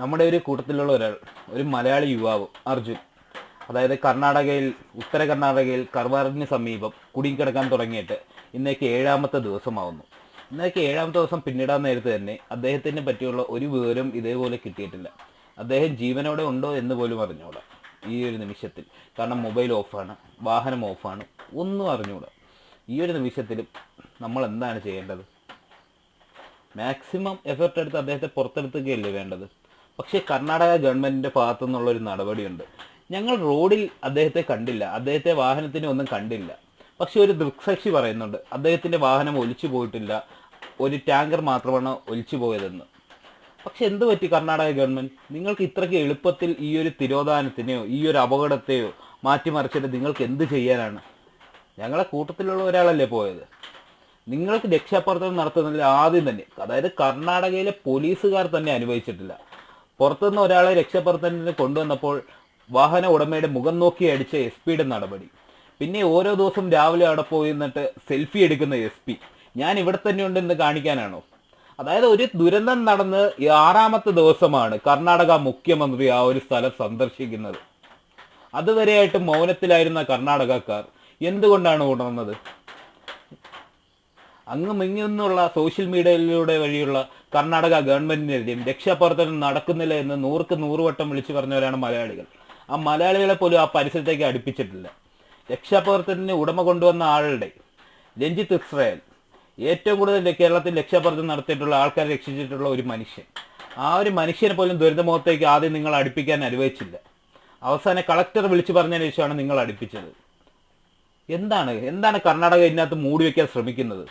നമ്മുടെ ഒരു കൂട്ടത്തിലുള്ള ഒരാൾ ഒരു മലയാളി യുവാവ് അർജുൻ. അതായത് കർണാടകയിൽ ഉത്തര കർണാടകയിൽ കർവാറിന് സമീപം കുടുങ്ങിക്കിടക്കാൻ തുടങ്ങിയിട്ട് ഇന്നേക്ക് ഏഴാമത്തെ ദിവസമാവുന്നു. ഇന്നേക്ക് ഏഴാമത്തെ ദിവസം പിന്നിടാൻ നേരത്ത് തന്നെ അദ്ദേഹത്തിനെ പറ്റിയുള്ള ഒരു വിവരം ഇതേപോലെ കിട്ടിയിട്ടില്ല. അദ്ദേഹം ജീവനോടെ ഉണ്ടോ എന്ന് പോലും അറിഞ്ഞൂടാ ഈ ഒരു നിമിഷത്തിൽ. കാരണം മൊബൈൽ ഓഫാണ് വാഹനം ഓഫാണ് ഒന്നും അറിഞ്ഞൂടാ. ഈ ഒരു നിമിഷത്തിലും നമ്മൾ എന്താണ് ചെയ്യേണ്ടത്? മാക്സിമം എഫർട്ട് എടുത്ത് അദ്ദേഹത്തെ പുറത്തെടുക്കുകയല്ലേ വേണ്ടത്? പക്ഷേ കർണാടക ഗവൺമെന്റിന്റെ ഭാഗത്തു നിന്നുള്ള ഒരു നടപടിയുണ്ട്. ഞങ്ങൾ റോഡിൽ അദ്ദേഹത്തെ കണ്ടില്ല. അദ്ദേഹത്തെ വാഹനത്തിനെ ഒന്നും കണ്ടില്ല. പക്ഷെ ഒരു ദൃക്സാക്ഷി പറയുന്നുണ്ട്. അദ്ദേഹത്തിന്റെ വാഹനം ഒലിച്ചു പോയിട്ടില്ല. ഒരു ടാങ്കർ മാത്രമാണ് ഒലിച്ചു പോയതെന്ന്. പക്ഷെ എന്ത് പറ്റി കർണാടക ഗവൺമെന്റ്? നിങ്ങൾക്ക് ഇത്രയ്ക്ക് എളുപ്പത്തിൽ ഈ ഒരു തിരോധാനത്തിനെയോ ഈ ഒരു അപകടത്തെയോ മാറ്റിമറിച്ചിട്ട് നിങ്ങൾക്ക് എന്ത് ചെയ്യാനാണ്? ഞങ്ങളെ കൂട്ടത്തിലുള്ള ഒരാളല്ലേ പോയത്? നിങ്ങൾക്ക് രക്ഷാപ്രവർത്തനം നടത്തുന്നതിൽ ആദ്യം തന്നെ അതായത് കർണാടകയിലെ പോലീസുകാർ തന്നെ അനുഭവിച്ചിട്ടില്ല പുറത്തുനിന്ന് ഒരാളെ രക്ഷപ്പെടുത്തുന്നതിന് കൊണ്ടുവന്നപ്പോൾ വാഹന ഉടമയുടെ മുഖം നോക്കി അടിച്ച എസ് പിയുടെ നടപടി. പിന്നെ ഓരോ ദിവസം രാവിലെ അവിടെ പോയി നിന്നിട്ട് സെൽഫി എടുക്കുന്ന എസ് പി. ഞാൻ ഇവിടെ തന്നെ ഉണ്ടെന്ന് കാണിക്കാനാണോ? അതായത് ഒരു ദുരന്തം നടന്ന് ആറാമത്തെ ദിവസമാണ് കർണാടക മുഖ്യമന്ത്രി ആ ഒരു സ്ഥലം സന്ദർശിക്കുന്നത്. അതുവരെയായിട്ട് മൗനത്തിലായിരുന്ന കർണാടകക്കാർ എന്തുകൊണ്ടാണ് ഉണർന്നത്? അങ്ങും ഇങ്ങുന്നുള്ള സോഷ്യൽ മീഡിയയിലൂടെ വഴിയുള്ള കർണാടക ഗവൺമെന്റിനെതിരെയും രക്ഷാപ്രവർത്തനം നടക്കുന്നില്ല എന്ന് നൂറുക്ക് നൂറുവട്ടം വിളിച്ചു പറഞ്ഞവരാണ് മലയാളികൾ. ആ മലയാളികളെ പോലും ആ പരിസരത്തേക്ക് അടുപ്പിച്ചിട്ടില്ല. രക്ഷാപ്രവർത്തനത്തിന് ഉടമ കൊണ്ടുവന്ന ആളുടെ രഞ്ജിത്ത് ഇസ്രായേൽ ഏറ്റവും കൂടുതൽ കേരളത്തിൽ രക്ഷാപ്രവർത്തനം നടത്തിയിട്ടുള്ള ആൾക്കാരെ രക്ഷിച്ചിട്ടുള്ള ഒരു മനുഷ്യൻ. ആ ഒരു മനുഷ്യനെ പോലും ദുരിതമുഖത്തേക്ക് ആദ്യം നിങ്ങൾ അടുപ്പിക്കാൻ അനുവദിച്ചില്ല. അവസാനം കളക്ടർ വിളിച്ചു പറഞ്ഞതിന് ശേഷമാണ് നിങ്ങൾ അടുപ്പിച്ചത്. എന്താണ് എന്താണ് കർണാടക ഇതിനകത്ത് മൂടി വെക്കാൻ ശ്രമിക്കുന്നത്?